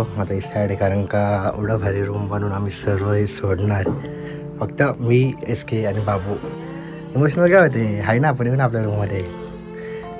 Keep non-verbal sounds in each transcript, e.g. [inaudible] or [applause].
आता ही साईड आहे कारण का एवढा भारी रूम बनवून आम्ही सर्व हे सोडणार. फक्त मी एस के आणि बाबू. इमोशनल काय होते? आहे ना आपण येऊ ना आपल्या रूममध्ये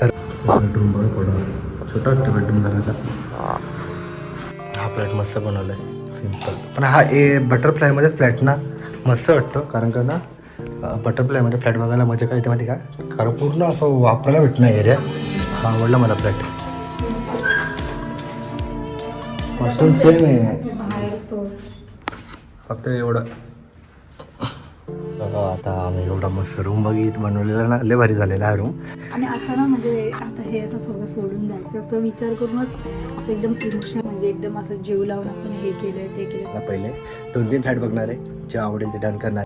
सर बेडरूम थोडा. छोटा वाटतं बेडरूम जरासा. हा फ्लॅट मस्त बनवला आहे सिंपल पण हा ए बटरफ्लायमध्येच फ्लॅट ना? मस्त वाटतो कारण का ना बटरफ्लायमध्ये फ्लॅट बघायला मजा काय येते माहिती का? कारण पूर्ण असं वापरायला भेटणं एरिया हा आवडला मला फ्लॅट पासून सेम आहे. फक्त एवढं. बघा आता आम्ही एवढा मस्त रूम बघित बनवलेला ना लय भारी झालेला हा रूम आणि असं ना म्हणजे आता हे असं सगळं सोडून जायचं असं विचार करूनच असं एकदम इमोशनल म्हणजे एकदम असं जीव लावून आपण हे केलं ते केलं पहिले दोन तीन फ्लॅट बघणार आहे. जे आवडेल ते डन करणार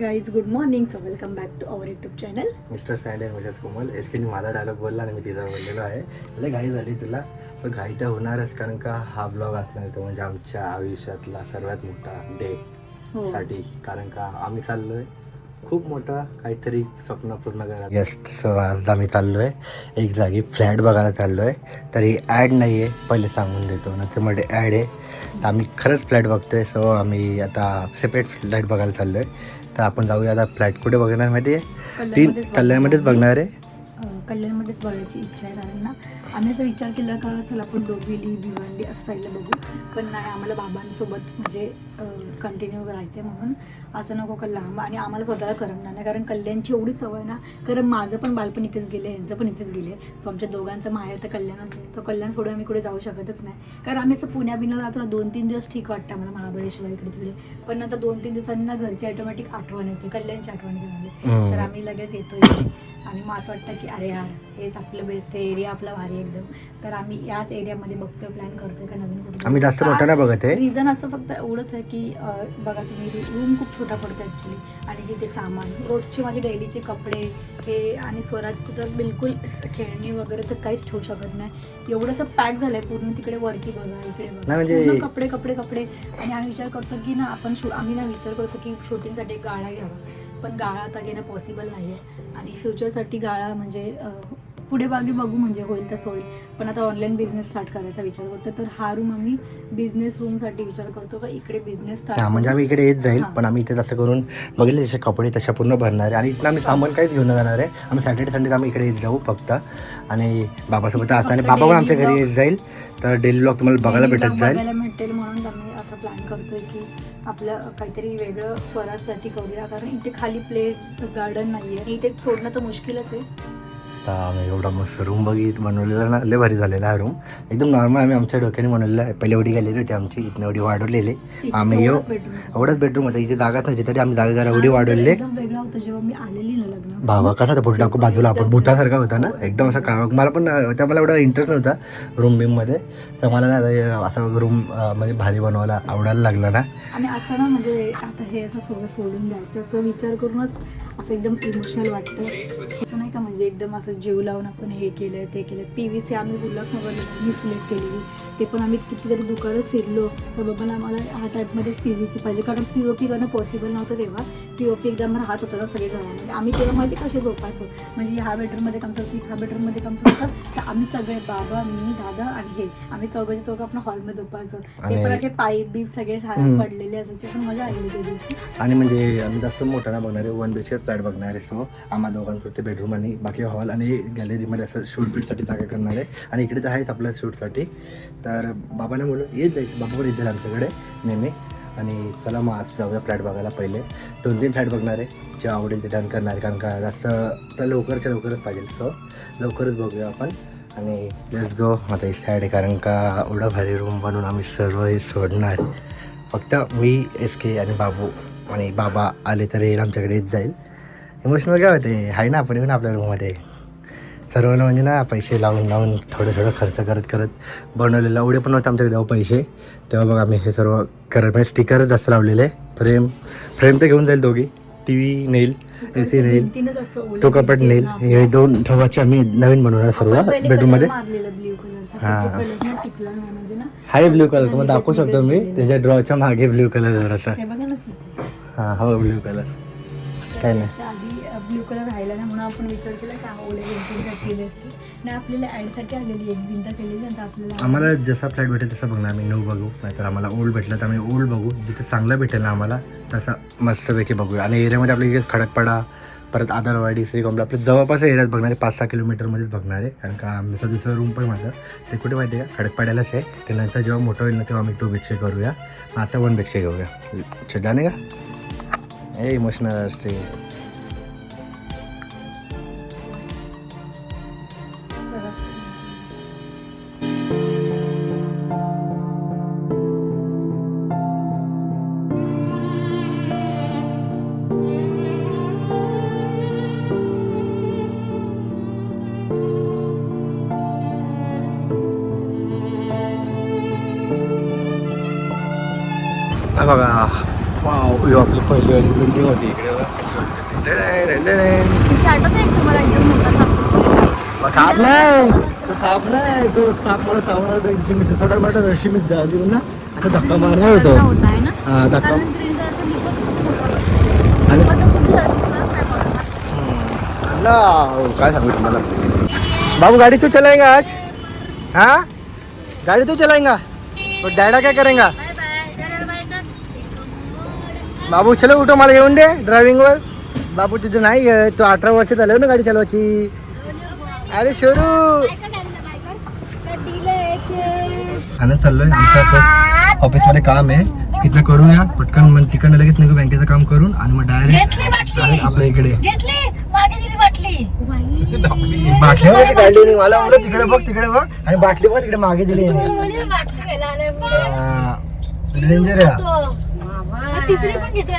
guys good morning so welcome back to our YouTube channel mister sand आहे म्हणजे कोमल एस केनी माझा डायलॉग बोलला आणि मी तिचा बोललेलो आहे. लय घाई झाली तुला तर घाई तर होणारच कारण का हा ब्लॉग असणार तो म्हणजे आमच्या आयुष्यातला सर्वात मोठा डे हो. साठी. कारण का आम्ही चाललोय खूप मोठा काहीतरी स्वप्न पूर्ण करायला. येस तसं आज आम्ही चाललोय. एक जागी फ्लॅट बघायला चाललोय. तरी ॲड नाही आहे पहिले सांगून देतो. ना ते मध्ये ॲड आहे. तर आम्ही खरंच फ्लॅट बघतोय. सो आम्ही आता सेपरेट फ्लॅट बघायला चाललोय. तर आपण जाऊया आता फ्लॅट कुठे बघणार माहिती आहे तीन कल्याणमध्येच बघणार आहे. कल्याणमध्येच बघायची इच्छा आहे कारण ना आम्ही असं विचार केला का चला आपण डोंबिवली भिवंडी असं साईडला बघू. पण नाही आम्हाला बाबांसोबत म्हणजे कंटिन्यू राहायचं आहे म्हणून. असं नको का लांब? आणि आम्हाला स्वतःला करमणार नाही. कारण कल्याणची एवढी सवय ना कारण माझं पण बालपण इथेच गेले यांचं पण इथेच गेले. सो आमच्या दोघांचं माहेर तर कल्याणच आहे. तर कल्याण सोडून आम्ही कुठे जाऊ शकतच नाही. कारण आम्ही असं पुण्या बिना जातो ना दोन तीन दिवस ठीक वाटतं आम्हाला महाबळेश्वर इकडे तिकडे. पण नंतर दोन तीन दिवसांनी ना घरची ऑटोमॅटिक आठवण येते. कल्याणची आठवण येते. म्हणजे हम्म. तर आम्ही लगेच येतो इथे आणि मग असं वाटतं की अरे हेच आपलं बेस्ट आहे एरिया आपला भारी एकदम. तर आम्ही याच एरियामध्ये बघतोय प्लॅन करतोय का नवीन कुठे आम्ही जास्त मोठा नाही बघत आहे. रिझन असं फक्त एवढंच आहे की अं, बघा तुम्ही रूम खूप छोटा पडतो ॲक्च्युली आणि तिथे सामान रोजचे माझे डेलीचे कपडे हे आणि स्वराजचं तर बिलकुल असं खेळणी वगैरे तर काहीच ठेवू शकत नाही. एवढं असं पॅक झालंय पूर्ण तिकडे वरती बघा इकडे बघा. नाही म्हणजे- पूर्ण कपडे कपडे कपडे. आणि आम्ही विचार करतो की ना आपण शू आम्ही ना विचार करतो की शूटिंगसाठी गाळा घ्यावा. पण गाळा आता घेणं पॉसिबल नाही आहे आणि फ्युचरसाठी गाळा म्हणजे पुढे बागी बघू म्हणजे होईल तसं होईल. पण आता ऑनलाईन बिझनेस स्टार्ट करायचा विचार करतो तर हा रूम आम्ही बिझनेस रूमसाठी विचार करतो का इकडे बिझनेस हा म्हणजे आम्ही इकडे येत जाईल. पण आम्ही इथे तसं करून बघितले जसे कपडे तशा पूर्ण भरणार आहे. आणि इथनं आम्ही सामान काहीच घेऊन जाणार आहे. आम्ही सॅटर्डे संडे आम्ही इकडे येत जाऊ फक्त. आणि बाबासोबत असताना बाबा पण आमच्या घरी येत जाईल. तर डेली ब्लॉग तुम्हाला बघायला भेटत जाईल. म्हणून प्लॅन करतो आहे की आपलं काहीतरी वेगळं स्वरासाठी करूया. कारण इथे खाली प्ले गार्डन नाही आहे इथे सोडणं तर मुश्किलच आहे. आता आम्ही एवढा मस्त रूम बघित बनवलेला ना लय भारी झालेला हा रूम एकदम नॉर्मल आम्ही आमच्या डोक्याने बनवलेला आहे पहिले एवढी गेलेली होती आमची इथनं एवढी वाढवलेली. आम्ही येऊ. एवढंच बेडरूम होता. इथे जागाच नव्हती तरी आम्ही जागा जरा एवढी वाढवले. बाबा कसा होता फोटो टाकू बाजूला आपण भूतासारखा होता ना? एकदम असा का मला पण त्या मला एवढा इंटरेस्ट नव्हता रूम बिममध्ये तर मला ना असं रूम म्हणजे भारी बनवायला आवडायला लागला ना. आणि असं ना म्हणजे आता हे असं सगळं सोडून जायचं असं विचार करूनच असं एकदम इमोशनल वाटतं. असं नाही का म्हणजे एकदम असं जीव लावून आपण हे केलं ते केलं पी व्ही सी आम्ही उल्हासनगरला मी सिलेक्ट केलेली. ते पण आम्ही कितीतरी दुकानात फिरलो. तर बाबांना आम्हाला ह्या टाईपमध्येच पी व्ही सी पाहिजे. कारण पी ओ पी करणं पॉसिबल नव्हतं तेव्हा. पी ओ पी एकदम राहत होतं ना सगळे घरामध्ये आम्ही तेव्हा माहिती कसे झोपायचो? म्हणजे ह्या बेडरूममध्ये काम चालतं ह्या बेडरूममध्ये काम चालतं. तर आम्ही सगळे बाबा मी दादा आणि हे आम्ही चौघाचे चौघ आपण हॉलमध्ये झोपायचो. ते पण असे पाईप बीप सगळे. पडलेले असायचे. पण मजा आली त्या दिवशी. आणि म्हणजे आम्ही जास्त बघणार आहे वन बी फ्लॅट बघणार आहे सो आम्हा दोघांपुरते बेडरूम आणि बाकी हॉल आणि आणि गॅलरीमध्ये असं शूट बीटसाठी जागा करणार आहे. आणि इकडे तर आहेच आपल्या शूटसाठी. तर बाबाने बोलू येत जायचं. बाबा पण येतील आमच्याकडे नेहमी. आणि चला मग आज जाऊया फ्लॅट बघायला पहिले. दोन तीन फ्लॅट बघणार आहे. जे आवडेल ते डन करणार आहे. कारण का जास्त तर लवकरच्या लवकरच पाहिजे. सो लवकरच बघूया आपण. आणि लेस गो आता ही साईड आहे. कारण का एवढा भारी रूम बनवून आम्ही सर्व हे सोडणार. फक्त मी एस के आणि बाबू आणि बाबा आले तर येईल आमच्याकडे येत जाईल. इमोशनल काय होते? आहे ना? आपण येऊ ना आपल्या रूममध्ये सर्वांना म्हणजे ना पैसे लावून लावून थोडं थोडं खर्च करत करत बनवलेलं. एवढे पण होते आमच्याकडे तेव्हा पैसे. तेव्हा बघा आम्ही हे सर्व करत म्हणजे स्टिकरच जास्त लावलेले. फ्रेम फ्रेम तर घेऊन जाईल दोघी. टी व्ही नेईल ए सी नेईल तो कपाट नेईल हे दोन ठेवाचे आम्ही नवीन बनवणार सर्व बेडरूममध्ये हा. म्हणजे हाय ब्ल्यू कलर तुम्हाला दाखवू शकतो मी? त्याच्या ड्रॉच्या मागे ब्ल्यू कलर जरासा. हे हां ब्ल्यू कलर काय नाही. ब्ल्यू कलर राहिला नाही म्हणून आपण विचार केला की ओले भिंतीसाठी बेस्ट आणि आपल्याला ॲडसाठी आलेली एक भिंत केलेली आणि आपल्याला आम्हाला जसा फ्लॅट भेटेल तसं बघणार. आम्ही न्यू बघू नाहीतर आम्हाला ओल्ड भेटलं तर आम्ही ओल्ड बघू. जिथे चांगलं भेटेल ना आम्हाला तसं मस्तपैकी बघूया. आणि एरियामध्ये आपल्या इकडे खडकपाडा परत आदरवाडी श्रीकॉम्पला आपल्या जवळपास एरियात बघणार आहे पाच सहा किलोमीटरमध्येच बघणार. आहे कारण का आमचं दुसरं रूम पण माझं ते कुठे माहिती आहे का? खडकपाड्यालाच आहे. ते नंतर जेव्हा मोठं होईल ना तेव्हा आम्ही टू बी के करूया आता वन बी के घेऊया. अच्छा जाणे का? ए इमोशनल असते बघा. वाव ही आपली पहिली वाली बिल्डिंग होती इकडे साप नाही तो साप नाही तो साप मला चावणार रशी मी सडक मारत रशी मी देऊन ना आता धक्का मारणार होतो हा धक्का. आणि काय सांगू तुम्हाला बाबू गाड़ी तू चलाएगा आज? हाँ? गाड़ी तू चलाएगा? तो डैडा क्या करेगा? बाबू चलो उठो मला घेऊन दे ड्रायव्हिंगवर बाबू तुझं नाही तू अठरा वर्ष झालं ना गाडी चालवायची. अरे शोरू. आनंद चाललोय आमचं ऑफिसमध्ये काम आहे. तिथं करूया पटकन मग तिकडनं लगेच निघू बँकेचं काम करून आणि मग डायरेक्ट आपल्या इकडे. बाटलीमध्ये काढली नाही मला म्हणलं तिकडे बघ तिकडे बघ. आणि बाटली बघ तिकडे मागे दिली. डेंजर आहे? तिसरी पण घेतोय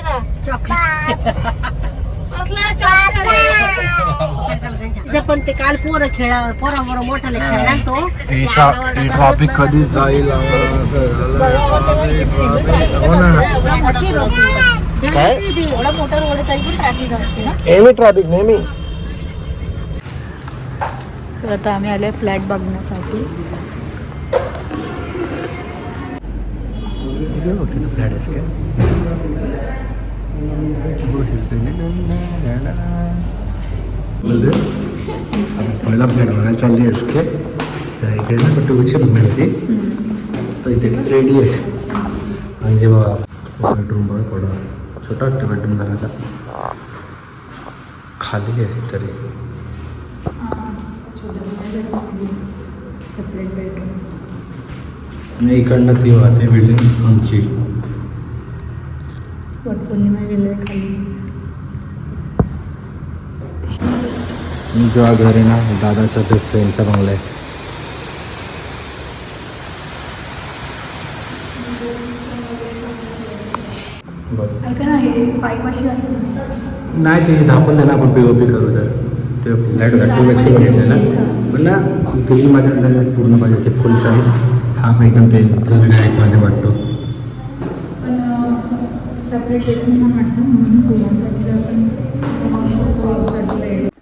पण ते काल पोरं खेळा पोराबरोबर मोठाले खेळला तो ट्रॉफिक कधी जाईल हो ना काय? एवढा मोठा रोड आहे तरी पण ट्रॅफिक असते ना नेहमी ट्रॅफिक नेहमी तर आता आम्ही आले फ्लॅट बघण्यासाठी फ्लॅट आहेस काय आता पहिला फ्लॅट बघायला चालली आहेस काय तर इकडे ना कटुकची बघणार होती तर इथे रेडी आहे आणि हे बेडरूम बघा थोडा छोटा वाटतं बेडरूम जरासा खाली आहे तरी सेपरेट बेडरूम आणि इकडनं ती वाहते बिल्डिंग आमची. वटपौर्णिमा गेले खाली. जेव्हा घर आहे ना दादाचा बेस्ट फ्रेंडचा बंगला आहे. हे नाही ते धापून दे ना आपण पी ओ पी करू तर. ते फ्लॅट टू एच के पण ना ग्रीन माझ्या पूर्ण पाहिजे ते फुल साईज हा पण एकदम ते जर डायरेक्टमध्ये वाटतो.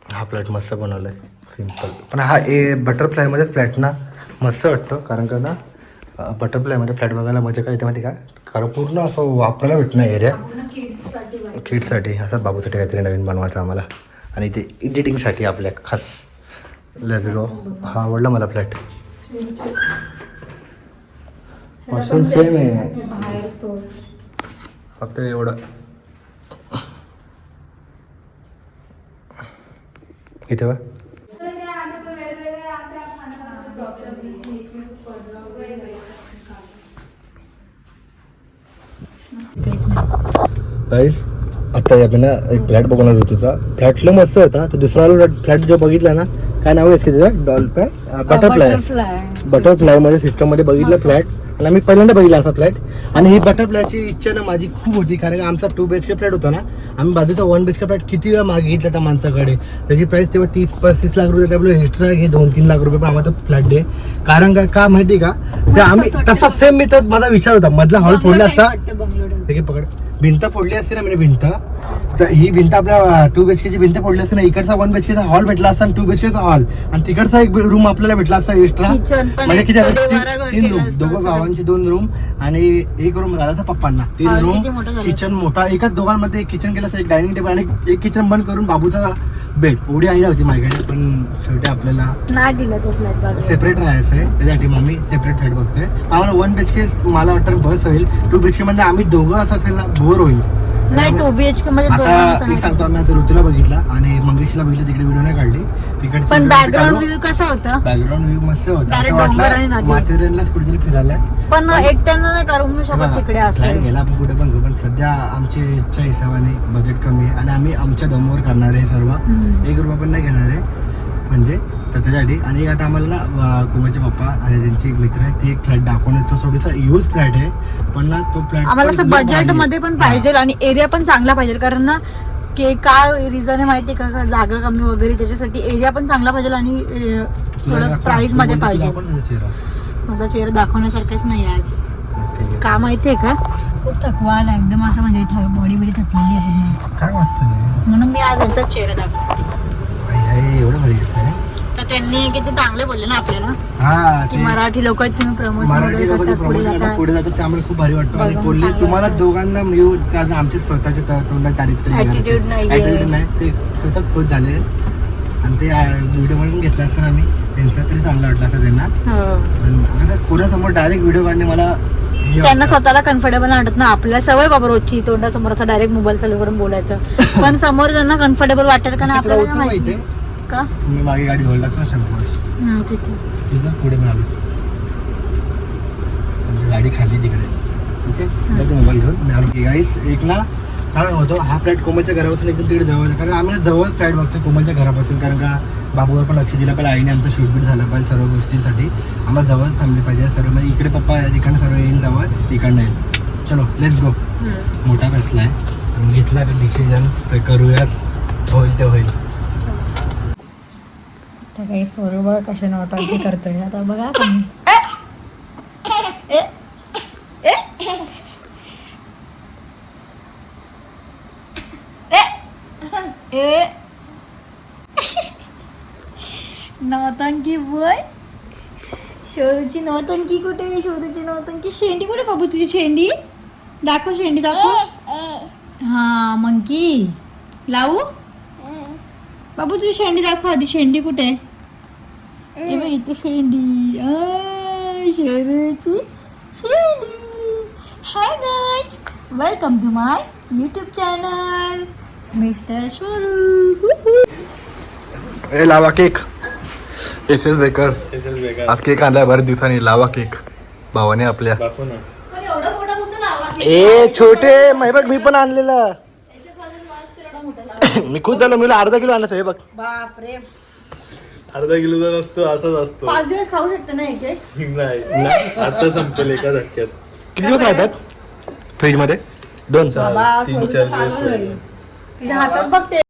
हा फ्लॅट मस्त बनवला आहे सिंपल पण हा ए बटरफ्लायमध्येच फ्लॅट ना मस्त वाटतो कारण का ना बटरफ्लायमध्ये फ्लॅट बघायला मजा काय येते माहिती का? कारण पूर्ण असं वापरायला भेटणं एरिया किड्ससाठी किडसाठी असं बाबूसाठी काहीतरी नवीन बनवायचं आम्हाला. आणि ते एडिटिंगसाठी आपल्या खास. लेट्स गो हा आवडला मला फ्लॅट. वॉशरूम सेम आहे. बाहेर स्टोर फक्त एवढं. इथे बघ. गाईस आता या ना एक फ्लॅट बघणार होतो तुझा. फ्लॅटला मस्त होता. तर दुसरा फ्लॅट जो बघितला ना काय नाव आहे त्याचा? डॉल काय? बटरफ्लाय बटरफ्लायमध्ये सिस्टममध्ये बघितलं फ्लॅट आणि आम्ही पहिल्यांदा बघितला असा फ्लॅट. आणि ही बटरफ्लायची इच्छा ना माझी खूप होती कारण आमचा टू बी के फ्लॅट होता ना आम्ही बाजूचा वन बी के फ्लॅट किती वेळा मागितला त्या माणसाकडे. त्याची प्राइस तेव्हा तीस पस्तीस लाख रुपये आपलं एक्स्ट्रा घे दोन तीन लाख रुपये पण आम्हाला फ्लॅट दे. कारण का का माहिती का? ते आम्ही तसा सेम मीटर माझा विचार होता. मधला हॉल फोडला असता. पकड. भिंत फोडली असते ना म्हणजे भिंत. तर ही भिंत आपल्या टू बी ची भिंत फोडली असते ना इकडचा वन बी चा हॉल भेटला असता आणि टू बी चा हॉल आणि तिकडचा एक रूम आपल्याला भेटला असता एक्स्ट्रा म्हणजे किती तीन- रूम दोघं. भावांचे दोन रूम आणि एक रूम होता पप्पांना. तीन रूम? किचन मोठा एकाच दोघांमध्ये किचन केलं असं एक डायनिंग टेबल आणि एक किचन बंद करून बाबूचा बेड एवढी आयडिया होती माझ्याकडे पण शेवटी आपल्याला नाही दिला तो फ्लॅट बाजूला. सेपरेट राहायचं आहे. त्याच्यासाठी मम्मी सेपरेट फ्लॅट बघतोय आम्हाला वन बी के मला वाटतं बस होईल. टू बी के म्हणजे आम्ही दोघं असं असेल ना बोर होईल. नाही टू बी एच के मध्ये आता एक ना. सांगतो आम्ही आता ऋतूला बघितला आणि मंगेशला बघितलं तिकडे व्हिडिओ नाही काढली. तिकडची पण बॅकग्राऊंड व्ह्यू कसा होता? बॅकग्राऊंड व्ह्यू मस्त होता. असं वाटलं. माथेरानलाच कुठेतरी फिरायला पण एकट्यानं नाही करू शकत तिकडे असं? गेला आपण कुठे पण पण सध्या आमच्या इच्छा हिशोबाने बजेट कमी आहे. आणि आम्ही आमच्या दमवर करणार आहे सर्व. एक रुपया पण नाही घेणार आहे. म्हणजे तर त्याच्यासाठी. आणि एक आता आम्हाला ना कुमारचे पप्पा आणि त्यांचे एक मित्र आहे ते एक फ्लॅट दाखवून तो थोडासा यूज फ्लॅट आहे पण ना तो फ्लॅट आम्हाला असं बजेटमध्ये पण पाहिजे आणि एरिया पण चांगला पाहिजे. कारण ना की काय रिझन आहे माहिती का? जागा कमी वगैरे त्याच्यासाठी एरिया पण चांगला पाहिजे आणि थोडं प्राइसमध्ये पाहिजे. माझा चेहरा दाखवण्यासारखाच नाही आज. का माहितीये का? खूप थकवा आला एकदम असं म्हणजे बॉडी बिडी थकलेली आहे. काय मस्त. म्हणून मी आज चेहरा दाखवला एवढं भारी. त्यांनी किती चांगले बोलले ना आपल्याला. हा की ते- मराठी लोक तुम्ही प्रमोशन मराठी वगैरे लोकं जे करतात पुढे जातात. पुढे जातात त्यामुळे खूप भारी वाटतं. आणि बोलले चांगलं तुम्हाला. दोघांना मिळून त्या आमचे स्वतःचे त- तोंडात तारीफ तरी Attitude नाहीये. ॲटिट्यूड नाही. ते स्वतःच खुश झाले. आणि ते व्हिडिओ म्हणून घेतला असतं आम्ही. त्यांचं तरी चांगलं वाटलं असं त्यांना. हो. पण असं कोणासमोर डायरेक्ट व्हिडिओ काढणे मला हे त्यांना वाटतं. स्वतःला कम्फर्टेबल वाटत ना. आपल्या सवय बाबा रोजची तोंडासमोर असं डायरेक्ट मोबाईल चालू करून बोलायचं. [laughs] पण समोर ज्यांना कम्फर्टेबल वाटेल का ना तुला आपल्याला उतरू माहिती? माहिती का? मी मागे गाडी धोल टाकतो ना हम्म, ठीक आहे. तुझं पुढे म्हणजे गाडी खाली तिकडे. ओके? जातो मोबाईल घेऊन. मी आलो. की गाईस एक ना कारण होतो हा फ्लॅट कोमलच्या घरापासून एकदम तिकडे जवळ. कारण आम्ही ना जवळ फ्लॅट बघतो कोमलच्या घरापासून. कारण का बाबूवर पण लक्ष दिलं पाहिजे आईने आमचं शूटबीट झालं पाहिजे सर्व गोष्टींसाठी. आम्हाला जवळच थांबली पाहिजे. सर्व म्हणजे इकडे पप्पा इकडनं सर्व येईल जवळ इकडनं येईल. चलो लेट्स गो मोठा फैसला आहे घेतला का डिसिजन तर करूयाच होईल ते होईल. काही स्वरूप कशा नोटांची करतोय. आता बघा तुम्ही. नवतंकी बोय शोरूची नवतंकी कुठे शोरूची नवतंकी शेंडी कुठे बाबू? तुझी शेंडी? दाखव शेंडी दाखव. हा मंकी. लावू? बाबू तुझी शेंडी दाखव आधी. शेंडी कुठे बघ इथे शेंडी शेरूची शेंडी hi guys welcome to my YouTube channel mister Swarup a lava cake. S S bakers आज केक आणलाय बऱ्याच दिवसांनी. Lava cake. भावाने आपल्या. ए छोटे. मै बघ मी पण आणलेला. [coughs] मी खुश झालो मी अर्धा किलो आणलं हे बघ. बापरे. अर्धा किलोचा नसतो असाच असतो. पाच दिवस खाऊ शकते ना एक एक? नाही आता संपेल एका धक्क्यात. किती दिवस राहतात? फ्रीजमध्ये दोन. बाबा तीन चार पागल दिवस हातात बघते.